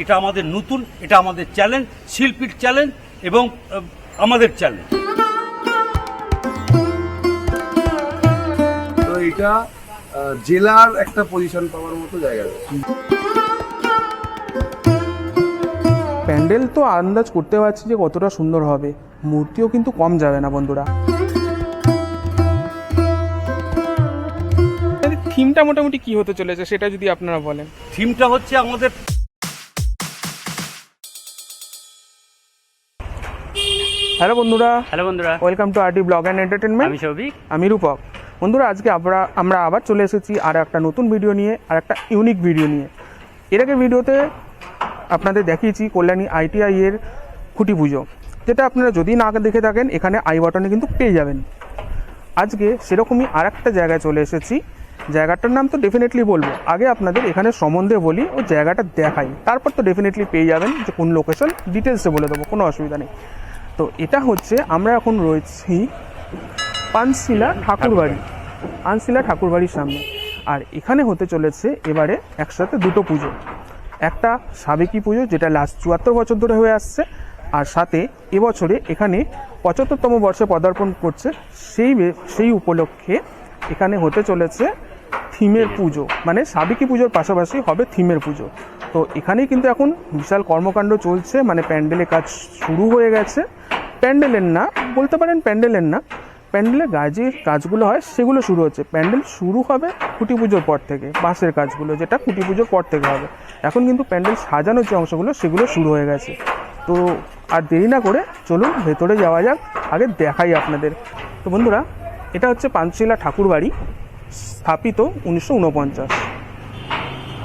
এটা আমাদের নতুন এটা আমাদের চ্যালেঞ্জ শিল্পীর চ্যালেঞ্জ এবং আমাদের চ্যালেঞ্জ তো এটা জেলার একটা পজিশন পাওয়ার মতো জায়গা প্যান্ডেল তো আন্দাজ করতে পারছি যে কতটা সুন্দর হবে। মূর্তিও কিন্তু কম যাবে না বন্ধুরা। থিমটা মোটামুটি কি হতে চলেছে সেটা যদি আপনারা বলেন। থিমটা হচ্ছে আমাদের হ্যালো বন্ধুরা। হ্যালো বন্ধুরা। Welcome to RT blog and entertainment আমি সৌভিক। আমি রূপক। বন্ধুরা আজকে আমরা আমরা আবার চলে এসেছি আর একটা নতুন ভিডিও নিয়ে আর একটা ইউনিক ভিডিও নিয়ে। এর আগে ভিডিওতে আপনাদের দেখিয়েছি কল্যাণী আইটিআই এর খুঁটি পুজো। যেটা আপনারা যদি না দেখে থাকেন এখানে আই বাটনে কিন্তু পেয়ে যাবেন। আজকে সেরকমই আর একটা জায়গায় চলে এসেছি। জায়গাটার নাম তো ডেফিনেটলি বলব। আগে আপনাদের এখানে সম্বন্ধে বলি ও জায়গাটা দেখাই। তারপর তো ডেফিনেটলি পেয়ে যাবেন যে কোন লোকেশন ডিটেলসে বলে দেবো কোনো অসুবিধা নেই। তো এটা হচ্ছে আমরা এখন রয়েছি পানশিলা ঠাকুরবাড়ি। পানশিলা ঠাকুরবাড়ির সামনে। আর এখানে হতে চলেছে এবারে একসাথে দুটো পুজো। একটা সাবেকি পুজো যেটা লাস্ট চুয়াত্তর বছর ধরে হয়ে আসছে আর সাথে এবছরে এখানে পঁচাত্তরতম বর্ষে পদার্পণ করছে। সেই সেই উপলক্ষে এখানে হতে চলেছে থিমের পুজো মানে সাবেকি পুজোর পাশাপাশি হবে থিমের পুজো। তো এখানেই কিন্তু এখন বিশাল কর্মকাণ্ড চলছে মানে প্যান্ডেলের কাজ শুরু হয়ে গেছে। প্যান্ডেলের না, বলতে পারেন প্যান্ডেলের না, প্যান্ডেলের গাজে কাজগুলো হয় সেগুলো শুরু হচ্ছে। প্যান্ডেল শুরু হবে খুঁটি পুজোর পর থেকে, বাঁশের কাজগুলো, যেটা খুঁটি পুজোর পর থেকে হবে। এখন কিন্তু প্যান্ডেল সাজানোর যে অংশগুলো, সেগুলো শুরু হয়ে গেছে। তো আর দেরি না করে চলুন ভেতরে যাওয়া যাক, আগে দেখাই আপনাদের। তো বন্ধুরা, এটা হচ্ছে পাঞ্চশিলা ঠাকুরবাড়ি। স্থাপিত উনিশশো উনপঞ্চাশ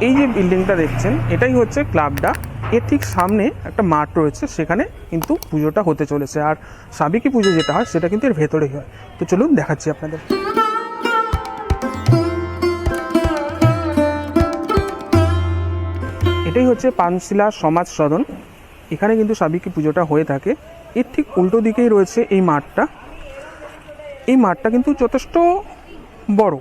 এই যে বিল্ডিংটা দেখছেন, এটাই হচ্ছে ক্লাবটা এর ঠিক সামনে একটা মাঠ রয়েছে, সেখানে কিন্তু পুজোটা হতে চলেছে। আর সাবিকি পুজো যেটা হয়, সেটা কিন্তু এর ভেতরেই হয়। তো চলুন দেখাচ্ছি আপনাদের। এটাই হচ্ছে পানশিলা সমাজ সদন। এখানে কিন্তু সাবিকি পুজোটা হয়ে থাকে। এর ঠিক উল্টো দিকেই রয়েছে এই মাঠটা। এই মাঠটা কিন্তু যথেষ্ট বড়।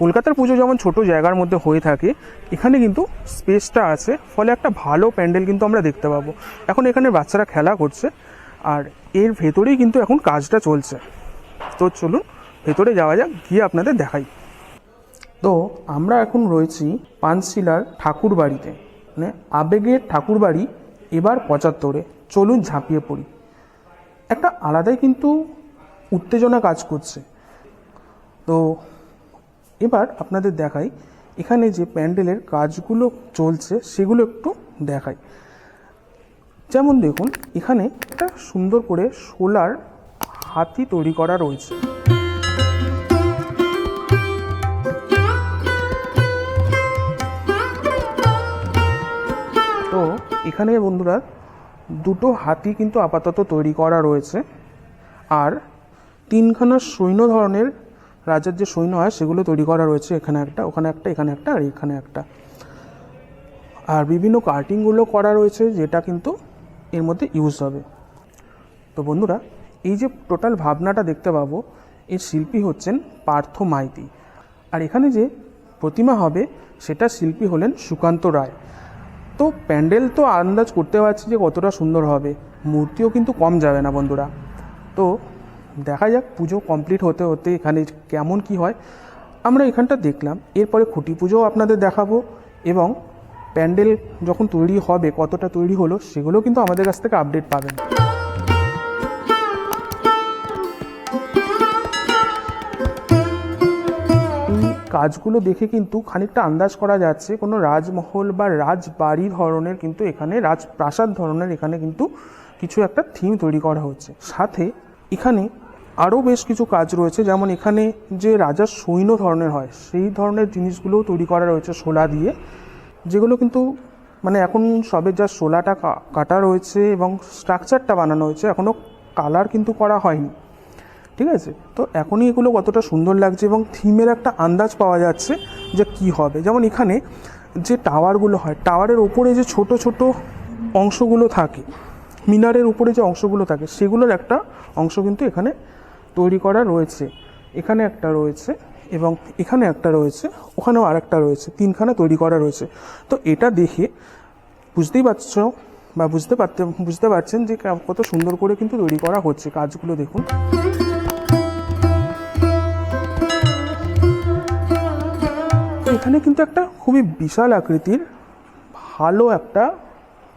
কলকাতার পুজো যেমন ছোট জায়গার মধ্যে হয়ে থাকে, এখানে কিন্তু স্পেসটা আছে, ফলে একটা ভালো প্যান্ডেল কিন্তু আমরা দেখতে পাবো। এখন এখানে বাচ্চারা খেলা করছে, আর এর ভেতরেই কিন্তু এখন কাজটা চলছে। তো চলুন, ভেতরে যাওয়া যাক, গিয়ে আপনাদের দেখাই। তো আমরা এখন রয়েছি পানশিলার ঠাকুর বাড়িতে মানে আবেগের ঠাকুর বাড়ি এবার পঁচাত্তরে। চলুন ঝাঁপিয়ে পড়ি। একটা আলাদাই কিন্তু উত্তেজনা কাজ করছে। তো এবার আপনাদের দেখাই, এখানে যে প্যান্ডেলের কাজগুলো চলছে, সেগুলো একটু দেখাই। যেমন দেখুন, এখানে একটা সুন্দর করে সোলার হাতি তৈরি করা রয়েছে। তো এখানে বন্ধুরা, দুটো হাতি কিন্তু আপাতত তৈরি করা রয়েছে, আর তিনখানা সৈন্য ধরনের রাজার যে সৈন্য হয়, সেগুলো তৈরি করা রয়েছে এখানে একটা, ওখানে একটা, এখানে একটা, আর এখানে একটা। আর বিভিন্ন কার্টিংগুলো করা রয়েছে, যেটা কিন্তু এর মধ্যে ইউজ হবে। তো বন্ধুরা, এই যে টোটাল ভাবনাটা দেখতে পাবো, এর শিল্পী হচ্ছেন পার্থ মাইতি। আর এখানে যে প্রতিমা হবে, সেটা শিল্পী হলেন সুকান্ত রায়। তো প্যান্ডেল তো আন্দাজ করতে পারছি যে কতটা সুন্দর হবে, মূর্তিও কিন্তু কম যাবে না বন্ধুরা। তো দেখা যাক, পুজো কমপ্লিট হতে হতে এখানে কেমন কি হয়। আমরা এখানটা দেখলাম, এরপরে খুঁটি পুজোও আপনাদের দেখাবো এবং প্যান্ডেল যখন তৈরি হবে, কতটা তৈরি হলো, সেগুলো কিন্তু আমাদের কাছ থেকে আপডেট পাবেন। কাজগুলো দেখে কিন্তু খানিকটা আন্দাজ করা যাচ্ছে, কোনো রাজমহল বা রাজবাড়ি ধরনের কিন্তু এখানে, রাজপ্রাসাদ ধরনের এখানে কিন্তু কিছু একটা থিম তৈরি করা হচ্ছে। সাথে এখানে আরও বেশ কিছু কাজ রয়েছে। যেমন এখানে যে রাজার সৈন্য ধরনের হয়, সেই ধরনের জিনিসগুলোও তৈরি করা রয়েছে শোলা দিয়ে। যেগুলো কিন্তু মানে এখন সবে যা শোলাটা কাটা রয়েছে এবং স্ট্রাকচারটা বানানো হয়েছে এখনও কালার কিন্তু করা হয়নি। ঠিক আছে? তো এখনই এগুলো কতটা সুন্দর লাগছে এবং থিমের একটা আন্দাজ পাওয়া যাচ্ছে যে কি হবে। যেমন এখানে যে টাওয়ারগুলো হয়, টাওয়ারের ওপরে যে ছোট ছোট অংশগুলো থাকে, মিনারের উপরে যে অংশগুলো থাকে, সেগুলোর একটা অংশ কিন্তু এখানে তৈরি করা রয়েছে। এখানে একটা রয়েছে এবং এখানে একটা রয়েছে, ওখানেও আরেকটা রয়েছে, তিনখানা তৈরি করা রয়েছে। তো এটা দেখে বুঝতেই পারছ বা বুঝতে পারতে, বুঝতে পারছেন যে কত সুন্দর করে কিন্তু তৈরি করা হচ্ছে কাজগুলো দেখুন। এখানে কিন্তু একটা খুবই বিশাল আকৃতির ভালো একটা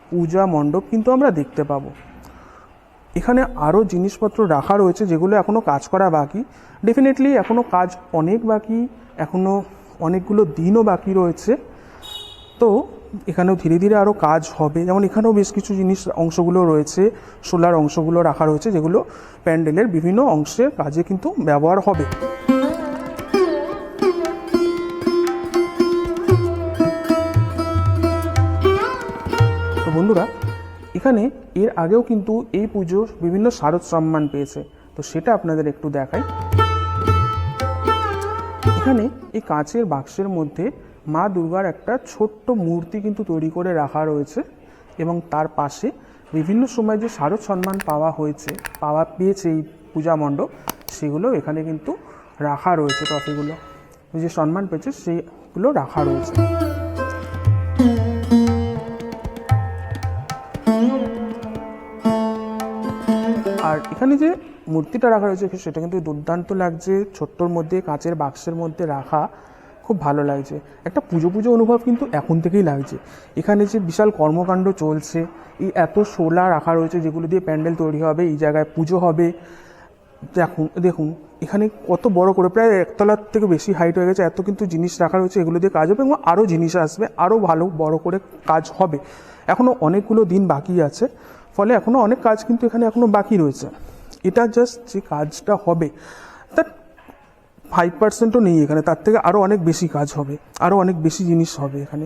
পূজা মণ্ডপ কিন্তু আমরা দেখতে পাবো। এখানে আরও জিনিসপত্র রাখা রয়েছে যেগুলো এখনও কাজ করা বাকি। ডেফিনেটলি এখনও কাজ অনেক বাকি এখনও অনেকগুলো দিনও বাকি রয়েছে। তো এখানেও ধীরে ধীরে আরও কাজ হবে। যেমন এখানেও বেশ কিছু জিনিস অংশগুলো রয়েছে, সোলার অংশগুলো রাখা রয়েছে যেগুলো প্যান্ডেলের বিভিন্ন অংশের কাজে কিন্তু ব্যবহার হবে। বন্ধুরা এখানে এর আগেও কিন্তু এই পুজো বিভিন্ন শারদ সম্মান পেয়েছে। তো সেটা আপনাদের একটু দেখাই। এখানে এই কাঁচের বাক্সের মধ্যে মা দুর্গার একটা ছোট্ট মূর্তি কিন্তু তৈরি করে রাখা রয়েছে এবং তার পাশে বিভিন্ন সময় যে শারদ সম্মান পাওয়া হয়েছে, পাওয়া পেয়েছে এই পূজা মণ্ডপ, সেগুলো এখানে কিন্তু রাখা রয়েছে, ট্রফিগুলো। যে সম্মান পেয়েছে, সেগুলো রাখা রয়েছে। আর এখানে যে মূর্তিটা রাখা রয়েছে, সেটা কিন্তু দুর্দান্ত লাগছে। ছোট্টর মধ্যে, কাঁচের বাক্সের মধ্যে রাখা খুব ভালো লাগছে। একটা পুজো পুজো অনুভব কিন্তু এখন থেকেই লাগছে। এখানে যে বিশাল কর্মকাণ্ড চলছে, এই এত শোলা রাখা রয়েছে যেগুলো দিয়ে প্যান্ডেল তৈরি হবে, এই জায়গায় পুজো হবে। দেখুন দেখুন, এখানে কত বড় করে, প্রায় একতলার থেকে বেশি হাইট হয়ে গেছে। এত কিন্তু জিনিস রাখা রয়েছে, এগুলো দিয়ে কাজ হবে এবং আরও জিনিস আসবে আরও ভালো, বড় করে কাজ হবে। এখনও অনেকগুলো দিন বাকি আছে। ফলে এখনও অনেক কাজ কিন্তু এখানে এখনও বাকি রয়েছে। এটা জাস্ট যে কাজটা হবে তার ফাইভ পার্সেন্টও নেই এখানে, তার থেকে আরও অনেক বেশি কাজ হবে আরও অনেক বেশি জিনিস হবে এখানে।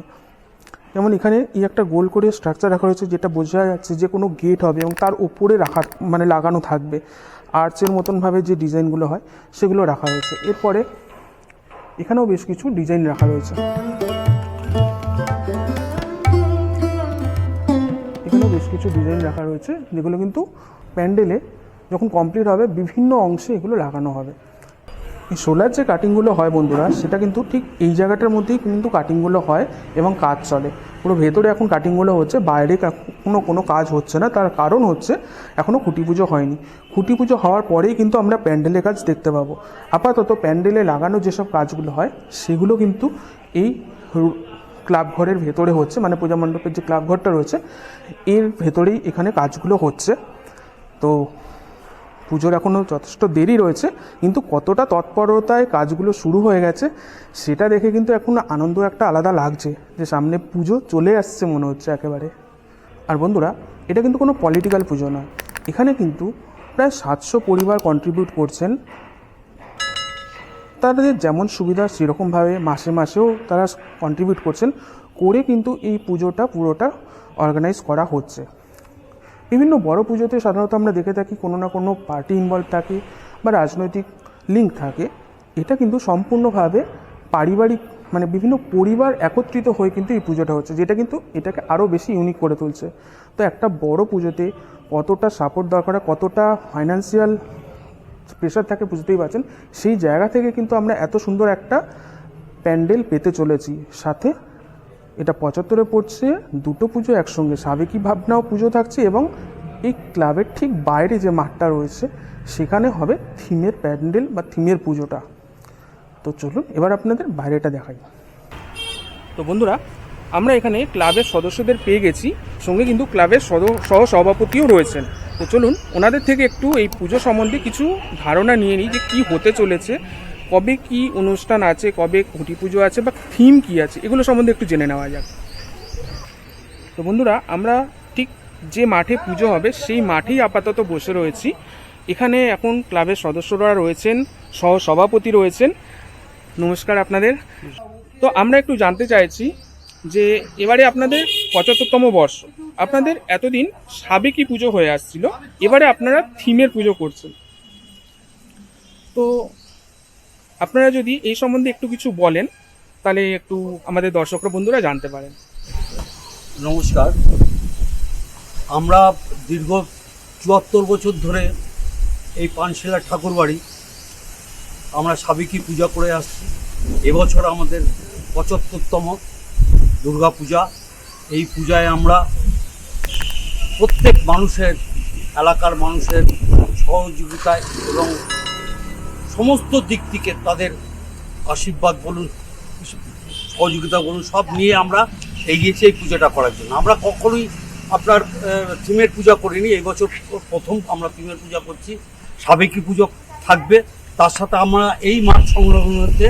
যেমন এখানে এই একটা গোল করে স্ট্রাকচার রাখা রয়েছে, যেটা বোঝা যাচ্ছে যে কোনো গেট হবে এবং তার উপরে রাখা মানে লাগানো থাকবে। আর্চের মতনভাবে যে ডিজাইনগুলো হয়, সেগুলো রাখা হয়েছে এরপরে এখানেও বেশ কিছু ডিজাইন রাখা রয়েছে। এখানেও বেশ কিছু ডিজাইন রাখা রয়েছে, যেগুলো কিন্তু প্যান্ডেলে যখন কমপ্লিট হবে, বিভিন্ন অংশে এগুলো লাগানো হবে। এই সোলার যে কাটিংগুলো হয় বন্ধুরা, সেটা কিন্তু ঠিক এই জায়গাটার মধ্যেই কিন্তু কাটিংগুলো হয় এবং কাজ চলে। পুরো ভেতরে এখন কাটিংগুলো হচ্ছে, বাইরে কোনো কোনো কাজ হচ্ছে না। তার কারণ হচ্ছে এখনও খুঁটি পুজো হয়নি। খুঁটি পুজো হওয়ার পরেই কিন্তু আমরা প্যান্ডেলের কাজ দেখতে পাবো। আপাতত প্যান্ডেলে লাগানো যেসব কাজগুলো হয়, সেগুলো কিন্তু এই ক্লাব ঘরের ভেতরে হচ্ছে মানে পূজা মণ্ডপের যে ক্লাব ঘরটা রয়েছে, এর ভেতরেই এখানে কাজগুলো হচ্ছে। তো পুজোর এখনও যথেষ্ট দেরি রয়েছে, কিন্তু কতটা তৎপরতায় কাজগুলো শুরু হয়ে গেছে, সেটা দেখে কিন্তু এখন আনন্দ একটা আলাদা লাগছে, যে সামনে পুজো চলে আসছে মনে হচ্ছে একেবারে। আর বন্ধুরা, এটা কিন্তু কোনো পলিটিক্যাল পুজো নয়। এখানে কিন্তু প্রায় সাতশো পরিবার কন্ট্রিবিউট করছেন তাদের যেমন সুবিধা সেরকমভাবে মাসে মাসেও তারা কন্ট্রিবিউট করছেন, করে কিন্তু এই পুজোটা পুরোটা অর্গানাইজ করা হচ্ছে। বিভিন্ন বড় পুজোতে সাধারণত আমরা দেখে থাকি কোনো না কোনো পার্টি ইনভলভ থাকে বা রাজনৈতিক লিঙ্ক থাকে। এটা কিন্তু সম্পূর্ণভাবে পারিবারিক মানে বিভিন্ন পরিবার একত্রিত হয়ে কিন্তু এই পুজোটা হচ্ছে, যেটা কিন্তু এটাকে আরও বেশি ইউনিক করে তুলছে। তো একটা বড় পুজোতে কতটা সাপোর্ট দরকার, কতটা ফাইন্যান্সিয়াল প্রেশার থাকে, বুঝতেই পারছেন? সেই জায়গা থেকে কিন্তু আমরা এত সুন্দর একটা প্যান্ডেল পেতে চলেছি। সাথে এটা পঁচাত্তরে পড়ছে, দুটো পুজো একসঙ্গে। সাবেকি ভাবনাও পুজো থাকছে এবং এই ক্লাবের ঠিক বাইরে যে মাঠটা রয়েছে, সেখানে হবে থিমের প্যান্ডেল বা থিমের পুজোটা। তো চলুন, এবার আপনাদের বাইরেটা দেখাই। তো বন্ধুরা, আমরা এখানে ক্লাবের সদস্যদের পেয়ে গেছি। সঙ্গে কিন্তু ক্লাবের সহ সভাপতিও রয়েছেন। তো চলুন, ওনাদের থেকে একটু এই পুজো সম্বন্ধে কিছু ধারণা নিয়ে নিই যে কি হতে চলেছে, কবে কি অনুষ্ঠান আছে, কবে খুঁটি পুজো আছে বা থিম কি আছে, এগুলো সম্বন্ধে একটু জেনে নেওয়া যাক। তো বন্ধুরা, আমরা ঠিক যে মাঠে পুজো হবে, সেই মাঠেই আপাতত বসে রয়েছি। এখানে এখন ক্লাবের সদস্যরা রয়েছেন সহ সভাপতি রয়েছেন। নমস্কার আপনাদের। তো আমরা একটু জানতে চাইছি যে এবারে আপনাদের পঁচাত্তরতম বর্ষ। আপনাদের এতদিন সাবেকি পুজো হয়ে আসছিল, এবারে আপনারা থিমের পুজো করছেন। তো আপনারা যদি এই সম্বন্ধে একটু কিছু বলেন, তাহলে একটু আমাদের দর্শকরা বন্ধুরা জানতে পারেন। নমস্কার। আমরা দীর্ঘ চুয়াত্তর বছর ধরে এই পানশিলা ঠাকুরবাড়ি, আমরা সাবেকি পূজা করে আসছি। এবছর আমাদের পঁচাত্তরতম দুর্গা পূজা এই পূজায় আমরা প্রত্যেক মানুষের, এলাকার মানুষের সহযোগিতায় এবং সমস্ত দিক থেকে তাদের আশীর্বাদ বলুন, সহযোগিতা বলুন, সব নিয়ে আমরা এগিয়েছি এই পূজাটা করার জন্য। আমরা কখনোই আপনার থিমের পূজা করিনি, এই বছর প্রথম আমরা থিমের পূজা করছি, সাবেকি পুজো থাকবে, তার সাথে আমরা এই মাঠ সংলগ্নতে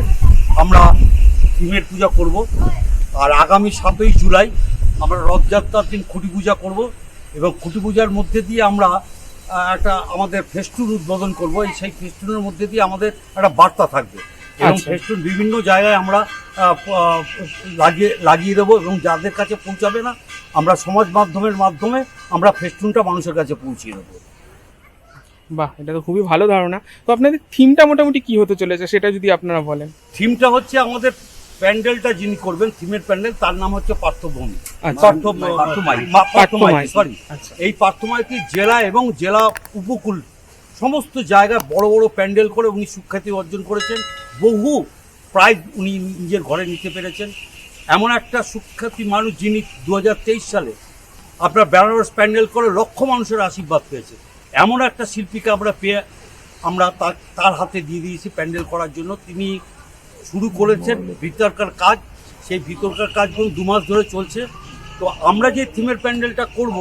আমরা থিমের পূজা করব। আর আগামী সাতই জুলাই আমরা রথযাত্রার দিন খুঁটি পূজা করব। এবং খুঁটি পূজার মধ্যে দিয়ে আমরা একটা আমাদের ফেস্টুন উদ্বোধন করব। এই সেই ফেস্টুনের মধ্যে দিয়ে আমাদের একটা বার্তা থাকবে। এবং আচ্ছা। ফেস্টুন বিভিন্ন জায়গায় আমরা লাগিয়ে লাগিয়ে দেবো এবং যাদের কাছে পৌঁছাবে না আমরা সমাজ মাধ্যমের মাধ্যমে আমরা ফেস্টুনটা মানুষের কাছে পৌঁছিয়ে দেবো। বাহ এটা তো খুবই ভালো ধারণা। তো আপনাদের থিমটা মোটামুটি কি হতে চলেছে সেটা যদি আপনারা বলেন। থিমটা হচ্ছে আমাদের প্যান্ডেলটা যিনি করবেন থিমের প্যান্ডেল তার নাম হচ্ছে পার্থভূমি। আচ্ছা। পার্থমাই। সরি আচ্ছা। এই পার্থমাইতি জেলা এবং জেলা উপকূল সমস্ত জায়গায় বড় বড় প্যান্ডেল করে উনি সুখ্যাতি অর্জন করেছেন। বহু প্রাইজ উনি নিজের ঘরে নিতে পেরেছেন। এমন একটা সুখ্যাতি মানুষ যিনি দু হাজার তেইশ সালে আপনার বেনারস প্যান্ডেল করে লক্ষ মানুষের আশীর্বাদ পেয়েছে। এমন একটা শিল্পীকে আমরা পেয়ে আমরা তার তার হাতে দিয়ে দিয়েছি প্যান্ডেল করার জন্য। তিনি শুরু করেছেন ভিতরকার কাজ সেই ভিতরকার কাজগুলো দু মাস ধরে চলছে। তো আমরা যে থিমের প্যান্ডেলটা করব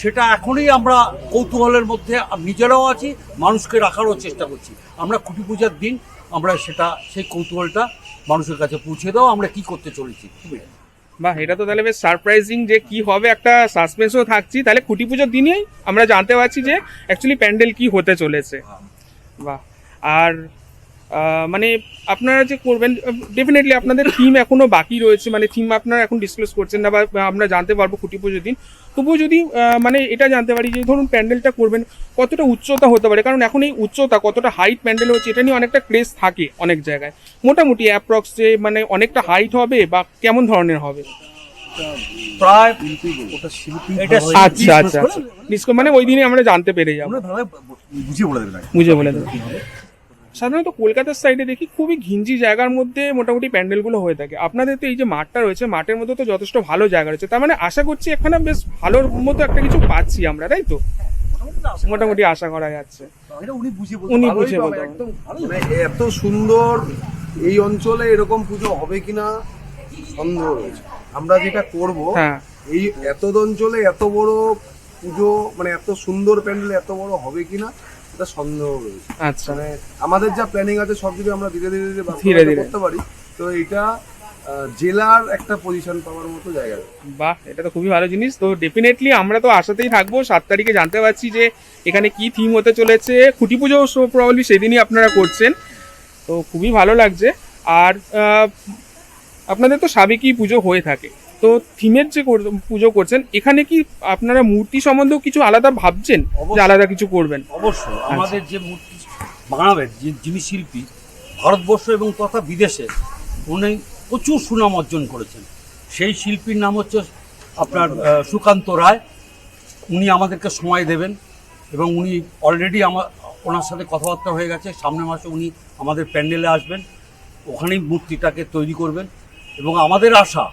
সেটা এখনই আমরা কৌতূহলের মধ্যে নিজেরাও আছি মানুষকে রাখারও চেষ্টা করছি। আমরা খুঁটি পূজার দিন আমরা সেটা সেই কৌতূহলটা মানুষের কাছে পৌঁছে দাও আমরা কি করতে চলেছি। বাহ এটা তো তাহলে বেশ সারপ্রাইজিং যে কি হবে একটা সাসপেন্সও থাকছি। তাহলে খুঁটি পুজোর দিনেই আমরা জানতে পারছি যে অ্যাকচুয়ালি প্যান্ডেল কি হতে চলেছে। বাহ আর মানে আপনারা যে করবেন ডেফিনেটলি আপনাদের থিম এখনও বাকি রয়েছে মানে থিম আপনারা এখন ডিসক্লোজ করছেন না বা আমরা জানতে পারব খুঁটি পুজোর দিন। তবুও যদি মানে এটা জানতে পারি যে ধরুন প্যান্ডেলটা করবেন কতটা উচ্চতা হতে পারে? কারণ এখন এই উচ্চতা কতটা হাইট প্যান্ডেল হচ্ছে এটা নিয়ে অনেকটা ক্রেজ থাকে অনেক জায়গায়। মোটামুটি অ্যাপ্রক্স যে মানে অনেকটা হাইট হবে বা কেমন ধরনের হবে? প্রায় আচ্ছা আচ্ছা আচ্ছা। মানে ওই দিনে আমরা জানতে পেরে যাব। আমরা বুঝিয়ে বলে দেবেন। বুঝে বলে দেবো সাধারণত কলকাতার সাইডে দেখি খুবই ঘিঞ্জি জায়গার মধ্যে মোটামুটি প্যান্ডেলগুলো হয়ে থাকে। আপনাদের তো এই যে মাঠটা রয়েছে মাঠের মধ্যে তো যথেষ্ট ভালো জায়গা রয়েছে। তার মানে আশা করছি এখানে বেশ ভালোর মতো একটা কিছু পাচ্ছি আমরা তাই তো? মোটামুটি আশা করা যাচ্ছে। উনি বলতে ভালো। মানে এত সুন্দর এই অঞ্চলে এরকম পুজো হবে কিনা সন্দেহ রয়েছে। আমরা যেটা করব হ্যাঁ। এই এত অঞ্চলে এত বড় পুজো মানে এত সুন্দর প্যান্ডেল এত বড় হবে কিনা এটা সন্দেহ রয়েছে। আচ্ছা। মানে আমাদের যা প্ল্যানিং আছে সব যদি আমরা ধীরে ধীরে ধীরে ধীরে ধীরে। করতে পারি তো এটা জেলার একটা পজিশন পাওয়ার মতো জায়গা বাহ এটা তো খুবই ভালো জিনিস। তো ডেফিনেটলি আমরা তো আশাতেই থাকব সাত তারিখে জানতে পারছি যে এখানে কি থিম হতে চলেছে। খুঁটি পুজো প্রবলি সেদিনই আপনারা করছেন। তো খুবই ভালো লাগছে। আর আপনাদের তো সাবেকি পুজো হয়ে থাকে। তো থিমের যে পুজো করছেন এখানে কি আপনারা মূর্তি সম্বন্ধেও কিছু আলাদা ভাবছেন? যে অবশ্যই। আলাদা কিছু করবেন? অবশ্যই। আমাদের যে মূর্তি বানাবেন যে যিনি শিল্পী ভারতবর্ষ এবং তথা বিদেশে উনি প্রচুর সুনাম অর্জন করেছেন। সেই শিল্পীর নাম হচ্ছে আপনার সুকান্ত রায়। উনি আমাদেরকে সময় দেবেন এবং উনি অলরেডি আমার ওনার সাথে কথাবার্তা হয়ে গেছে। সামনের মাসে উনি আমাদের প্যান্ডেলে আসবেন। ওখানেই মূর্তিটাকে তৈরি করবেন। এবং আমাদের আশা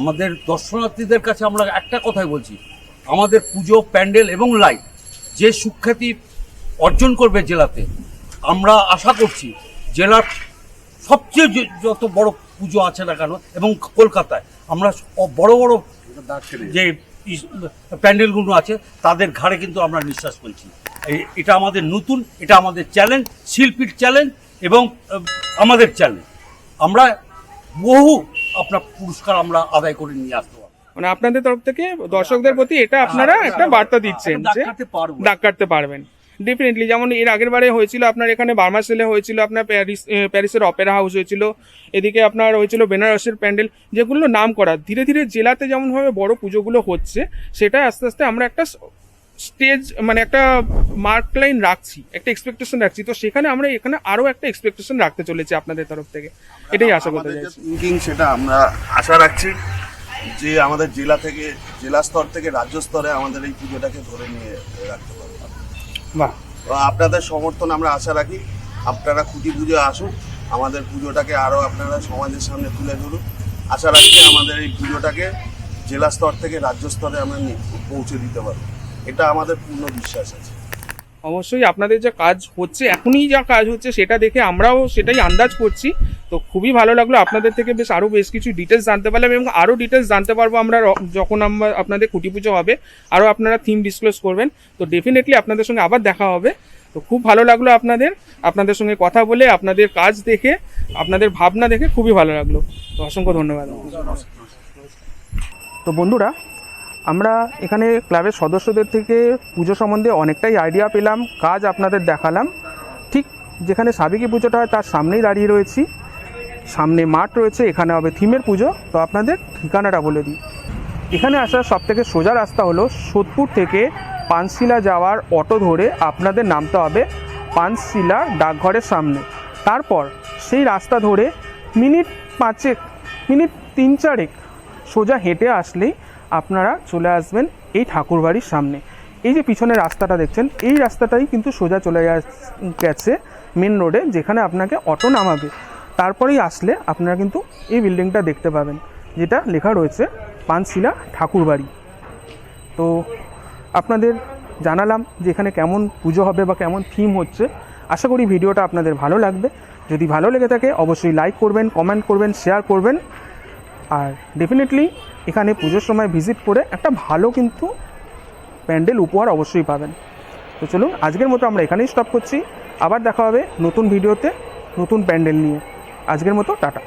আমাদের দর্শনার্থীদের কাছে আমরা একটা কথাই বলছি। আমাদের পুজো, প্যান্ডেল এবং লাইট যে সুখ্যাতি অর্জন করবে জেলাতে, আমরা আশা করছি জেলার সবচেয়ে যত বড় পুজো আছে না কেন এবং কলকাতায়, আমরা বড় বড় যে প্যান্ডেলগুলো আছে, তাদের ঘাড়ে কিন্তু আমরা নিঃশ্বাস ফেলছি। এটা আমাদের নতুন, এটা আমাদের চ্যালেঞ্জ, শিল্পীর চ্যালেঞ্জ এবং আমাদের চ্যালেঞ্জ। আমরা বহু আপনার পুরস্কার আমরা আদায় করে নিয়ে আসতে পারব মানে আপনাদের তরফ থেকে দর্শকদের প্রতি এটা আপনারা একটা বার্তা দিচ্ছেন যে দাগ কাটতে পারবেন। ডেফিনেটলি যেমন এর আগের বারে হয়েছিল আপনার এখানে বার্মা সেলে হয়েছিল আপনার প্যারিস প্যারিসের অপেরা হাউস হয়েছিল এদিকে আপনার হয়েছিল বেনারসের প্যান্ডেল যেগুলো নাম করা। ধীরে ধীরে জেলাতে যেমনভাবে বড় পুজোগুলো হচ্ছে সেটা আস্তে আস্তে আমরা একটা স্টেজ মানে একটা মার্ক লাইন রাখছি একটা এক্সপেকটেশন রাখছি। তো সেখানে আমরা এখানে আরও একটা এক্সপেকটেশন রাখতে চলেছি আপনাদের তরফ থেকে। এটাই আশা করতে চাইছি। থিঙ্কিং সেটা আমরা আশা রাখছি যে আমাদের জেলা থেকে জেলা স্তর থেকে রাজ্য স্তরে আমাদের এই পুজোটাকে ধরে নিয়ে রাখতে পারব। বাহ। আপনাদের সমর্থন আমরা আশা রাখি। আপনারা খুঁটি পুজো আসুন আমাদের পুজোটাকে আরও আপনারা সমাজের সামনে তুলে ধরুন। আশা রাখছি আমাদের এই পুজোটাকে জেলা স্তর থেকে রাজ্য স্তরে আমরা পৌঁছে দিতে পারব। এটা আমাদের পূর্ণ বিশ্বাস আছে। অবশ্যই আপনাদের যে কাজ হচ্ছে এখনই যা কাজ হচ্ছে সেটা দেখে আমরাও সেটাই আন্দাজ করছি। তো খুবই ভালো লাগল আপনাদের থেকে বেশ আরও বেশ কিছু ডিটেলস জানতে পারলাম এবং আরও ডিটেলস জানতে পারব আমরা যখন আমরা আপনাদের কুটি পুজো হবে আরও আপনারা থিম ডিসক্লোজ করবেন। তো ডেফিনেটলি আপনাদের সঙ্গে আবার দেখা হবে। তো খুব ভালো লাগল আপনাদের আপনাদের সঙ্গে কথা বলে আপনাদের কাজ দেখে আপনাদের ভাবনা দেখে খুবই ভালো লাগল। তো অসংখ্য ধন্যবাদ। তো বন্ধুরা আমরা এখানে ক্লাবের সদস্যদের থেকে পুজো সম্বন্ধে অনেকটাই আইডিয়া পেলাম, কাজ আপনাদের দেখালাম। ঠিক যেখানে সাবেকি পুজোটা হয়, তার সামনেই দাঁড়িয়ে রয়েছি। সামনে মাঠ রয়েছে, এখানে হবে থিমের পুজো। তো আপনাদের ঠিকানাটা বলে দিই। এখানে আসার সব থেকে সোজা রাস্তা হলো সোদপুর থেকে পানশিলা যাওয়ার অটো ধরে আপনাদের নামতে হবে পানশিলা ডাকঘরের সামনে। তারপর সেই রাস্তা ধরে মিনিট পাঁচেক, মিনিট তিন চারেক সোজা হেঁটে আসলেই আপনারা চলে আসবেন এই ঠাকুরবাড়ির সামনে। এই যে পিছনে রাস্তাটা দেখছেন, এই রাস্তাটাই কিন্তু সোজা চলে গেছে মেন রোডে যেখানে আপনাকে অটো নামাবে। তারপরেই আসলে আপনারা কিন্তু এই বিল্ডিংটা দেখতে পাবেন, যেটা লেখা রয়েছে পানশিলা ঠাকুরবাড়ি। তো আপনাদের জানালাম যে এখানে কেমন পুজো হবে বা কেমন থিম হচ্ছে। আশা করি ভিডিওটা আপনাদের ভালো লাগবে। যদি ভালো লেগে থাকে, অবশ্যই লাইক করবেন কমেন্ট করবেন শেয়ার করবেন। আর ডেফিনেটলি এখানে পুজোর সময় ভিজিট করে একটা ভালো কিন্তু প্যান্ডেল উপহার অবশ্যই পাবেন। তো চলুন, আজকের মতো আমরা এখানেই স্টপ করছি। আবার দেখা হবে নতুন ভিডিওতে নতুন প্যান্ডেল নিয়ে। আজকের মতো টাটা।